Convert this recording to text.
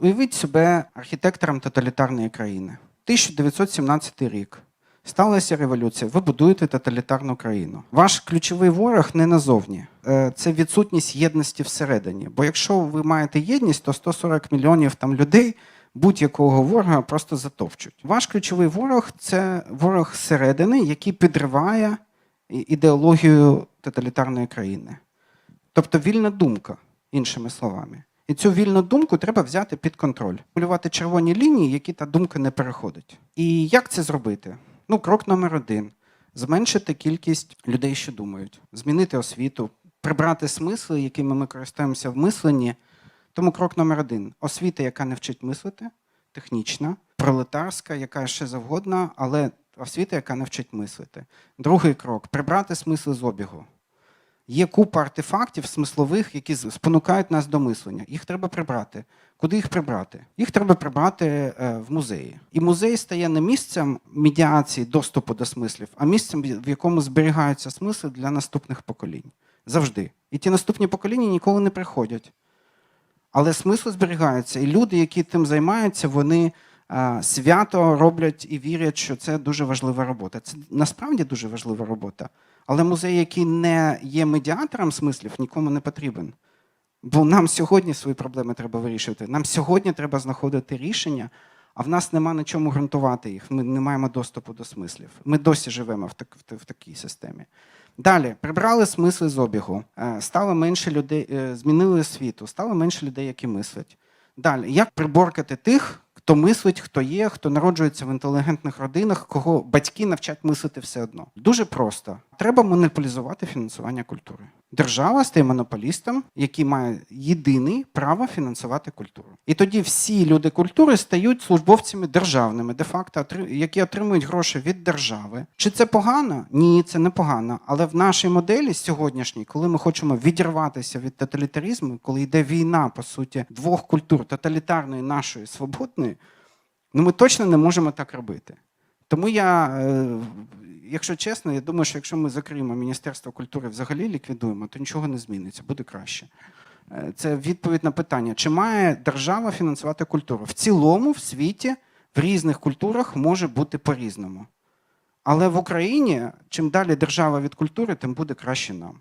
Уявіть себе архітектором тоталітарної країни. 1917 рік. Сталася революція. Ви будуєте тоталітарну країну. Ваш ключовий ворог не назовні. Е, Це відсутність єдності всередині. Бо якщо ви маєте єдність, то 140 мільйонів там людей будь-якого ворога просто затовчуть. Ваш ключовий ворог це ворог зсередини, який підриває ідеологію тоталітарної країни. Тобто вільна думка, іншими словами. І цю вільну думку треба взяти під контроль, малювати червоні лінії, які та думка не переходить. І як це зробити? Ну, крок номер один: зменшити кількість людей, що думають, змінити освіту, прибрати смисли, якими ми користуємося в мисленні. Тому крок номер один: освіта, яка не вчить мислити, технічна, пролетарська, яка ще завгодна, але освіта, яка не вчить мислити. Другий крок прибрати смисли з обігу. Є купа артефактів смислових, які спонукають нас до мислення. Їх треба прибрати. Куди їх прибрати? Їх треба прибрати е, в музеї. І музей стає не місцем медіації доступу до смислів, а місцем, в якому зберігаються смисли для наступних поколінь. Завжди. І ті наступні покоління ніколи не приходять. Але смисли зберігаються. І люди, які тим займаються, вони свято роблять і вірять, що це дуже важлива робота. Це насправді дуже важлива робота. Але музей, який не є медіатором смислів, нікому не потрібен. Бо нам сьогодні свої проблеми треба вирішувати. Нам сьогодні треба знаходити рішення, а в нас нема на чому ґрунтувати їх. Ми не маємо доступу до смислів. Ми досі живемо в, так, в, в такій системі. Далі прибрали смисли з обігу, е, стало менше людей, е, змінили освіту, стало менше людей, які мислять. Далі, як приборкати тих, хто мислить, хто є, хто народжується в інтелігентних родинах, кого батьки навчать мислити все одно? Дуже просто. Треба монополізувати фінансування культури. Держава стає монополістом, який має єдине право фінансувати культуру. І тоді всі люди культури стають службовцями державними, де-факто, які отримують гроші від держави. Чи це погано? Ні, це не погано. Але в нашій моделі сьогоднішній, коли ми хочемо відірватися від тоталітаризму, коли йде війна, по суті, двох культур тоталітарної нашої свободної, ну ми точно не можемо так робити. Тому я, е, якщо чесно, я думаю, що якщо ми закриємо Міністерство культури взагалі ліквідуємо, то нічого не зміниться, буде краще. Е, Це відповідь на питання, чи має держава фінансувати культуру? В цілому, в світі, в різних культурах може бути по-різному. Але в Україні, чим далі держава від культури, тим буде краще нам.